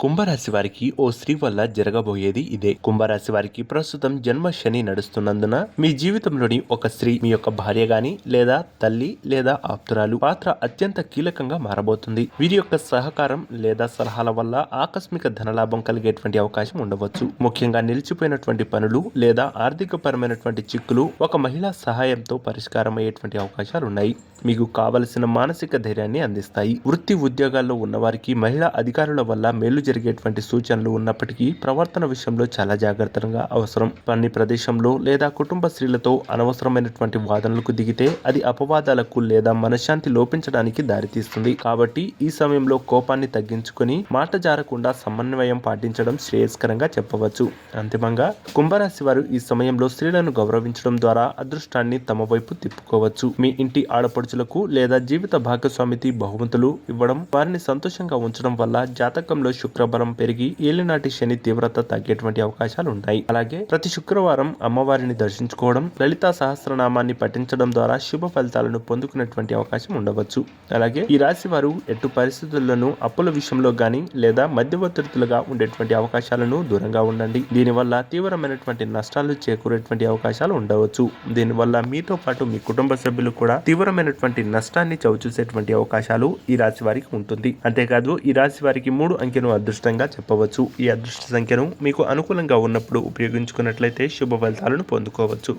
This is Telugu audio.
కుంభరాశి వారికి ఓ స్త్రీ వల్ల జరగబోయేది ఇదే. కుంభరాశి వారికి ప్రస్తుతం జన్మ శని నడుస్తున్నందున మీ జీవితంలోని ఒక స్త్రీ మీ యొక్క భార్య గాని లేదా తల్లి లేదా ఆప్తురాలు పాత్ర అత్యంత కీలకంగా మారబోతుంది. వీరి యొక్క సహకారం లేదా సలహాల వల్ల ఆకస్మిక ధనలాభం కలిగేటువంటి అవకాశం ఉండవచ్చు. ముఖ్యంగా నిలిచిపోయినటువంటి పనులు లేదా ఆర్థిక పరమైనటువంటి చిక్కులు ఒక మహిళా సహాయంతో పరిష్కారం అయ్యేటువంటి అవకాశాలు ఉన్నాయి. మీకు కావలసిన మానసిక ధైర్యాన్ని అందిస్తాయి. వృత్తి ఉద్యోగాల్లో ఉన్నవారికి మహిళా అధికారుల వల్ల మేలు జరిగేటువంటి సూచనలు ఉన్నప్పటికీ ప్రవర్తన విషయంలో చాలా జాగ్రత్తగా అవసరం. పని ప్రదేశంలో లేదా కుటుంబ స్త్రీలతో అనవసరమైనటువంటి వాదనలకు దిగితే అది అపవాదాలకు లేదా మనశ్శాంతి లోపించడానికి దారితీస్తుంది. కాబట్టి ఈ సమయంలో కోపాన్ని తగ్గించుకొని మాట జారకుండా సమన్వయం పాటించడం శ్రేయస్కరంగా చెప్పవచ్చు. అంతిమంగా కుంభరాశి వారు ఈ సమయంలో స్త్రీలను గౌరవించడం ద్వారా అదృష్టాన్ని తమ వైపు తిప్పుకోవచ్చు. మీ ఇంటి ఆడపడుచులకు లేదా జీవిత భాగస్వామికి బహుమతులు ఇవ్వడం వారిని సంతోషంగా ఉంచడం వల్ల జాతకంలో ప్రభలం పెరిగి ఏలినాటి శని తీవ్రత తగ్గేటువంటి అవకాశాలు ఉంటాయి అలాగే ప్రతి శుక్రవారం అమ్మవారిని దర్శించుకోవడం లలితా సహస్రనామాన్ని పఠించడం ద్వారా శుభ ఫలితాలను పొందుకునేటువంటి అవకాశం ఉండవచ్చు. అలాగే ఈ రాశి వారు ఎటు పరిస్థితుల్లోనూ అప్పుల విషయంలో గాని లేదా మధ్యవర్తులుగా ఉండేటువంటి అవకాశాలను దూరంగా ఉండండి. దీనివల్ల తీవ్రమైనటువంటి నష్టాలు చేకూరేటువంటి అవకాశాలు ఉండవచ్చు. దీనివల్ల మీతో పాటు మీ కుటుంబ సభ్యులు కూడా తీవ్రమైనటువంటి నష్టాన్ని చవిచూసేటువంటి అవకాశాలు ఈ రాశి వారికి ఉంటుంది. అంతేకాదు ఈ రాశి వారికి మూడు అంకెను అదృష్టంగా చెప్పవచ్చు. ఈ అదృష్ట సంఖ్యను మీకు అనుకూలంగా ఉన్నప్పుడు ఉపయోగించుకున్నట్లయితే శుభ ఫలితాలను పొందుకోవచ్చు.